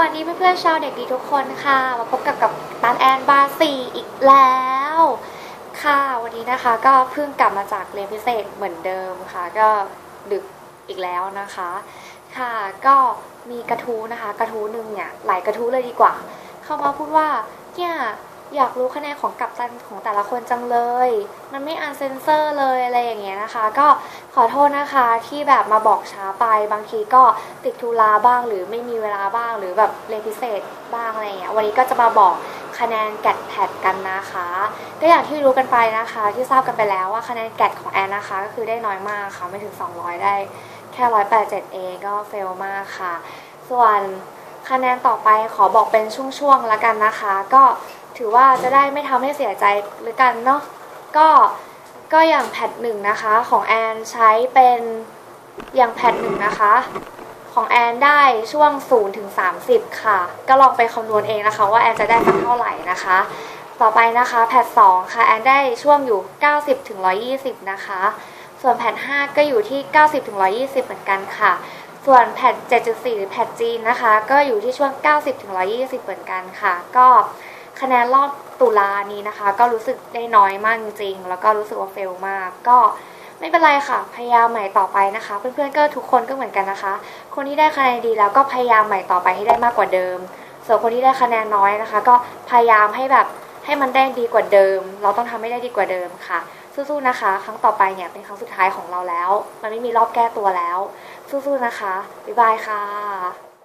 วัสดีเพื่อนๆชาวเด็กดีทุกคนค่ะ มาพบกับกับตันแอนบาซีอีกแล้ว ค่ะวันนี้นะคะ ก็เพิ่งกลับมาจากเรียนพิเศษเหมือนเดิมค่ะ ก็ดึกอีกแล้วนะคะ ค่ะก็มีกระทู้นะคะ กระทู้หนึ่งเนี่ยหลายกระทู้เลยดีกว่า เข้ามาพูดว่าเนี่ย อยากรู้คะแนนของกัปตันของแต่ละคนจังเลย มันไม่อ่านเซนเซอร์เลยอะไรอย่างเงี้ยนะคะ ก็ขอโทษนะคะที่แบบมาบอกช้าไป บางทีก็ติดธุระบ้างหรือไม่มีเวลาบ้างหรือแบบเรียนพิเศษบ้างอะไรเงี้ย วันนี้ก็จะมาบอกคะแนนแกดแพดกันนะคะ ก็อย่างที่รู้กันไปนะคะ ที่ทราบกันไปแล้วว่าคะแนนแกดของแอนนะคะ ก็คือได้น้อยมากค่ะไม่ถึง 200 ได้แค่187เองก็เฟลมากค่ะ ส่วนคะแนนต่อไปขอบอกเป็นช่วงๆแล้วกันนะคะ ก็ ถือว่าจะได้ไม่ทำให้เสียใจหรือกันเนาะก็ก็อย่างแพทหนึ่งนะคะของแอนใช้เป็นอย่างแพทหนึ่งนะคะ ของแอนได้ช่วง0ถึง30 ค่ะ ก็ลองไปคำนวณเองนะคะ ว่าแอนจะได้สักเท่าไหร่นะคะ ต่อไปนะคะแพท2ค่ะแอนได้ช่วงอยู่ 90ถึง120 นะคะ ส่วนแพท5ก็อยู่ที่ 90ถึง120 เหมือนกันค่ะ ส่วนแพท7.4หรือแพทจีนนะคะ ก็อยู่ที่ช่วง 90ถึง120 เหมือนกันค่ะ ก็ คะแนนรอบตุลานี้นะคะ ก็รู้สึกได้น้อยมากจริงๆ แล้วก็รู้สึกว่าเฟลมาก ก็ไม่เป็นไรค่ะ พยายามใหม่ต่อไปนะคะ เพื่อนๆก็ทุกคนก็เหมือนกันนะคะ คนที่ได้คะแนนดีแล้วก็พยายามใหม่ต่อไปให้ได้มากกว่าเดิม ส่วนคนที่ได้คะแนนน้อยนะคะ ก็พยายามให้แบบให้มันได้ดีกว่าเดิม เราต้องทำให้ได้ดีกว่าเดิมค่ะสู้ๆนะคะ ครั้งต่อไปเนี่ยเป็นครั้งสุดท้ายของเราแล้ว มันไม่มีรอบแก้ตัวแล้ว สู้ๆนะคะบ๊ายบายค่ะ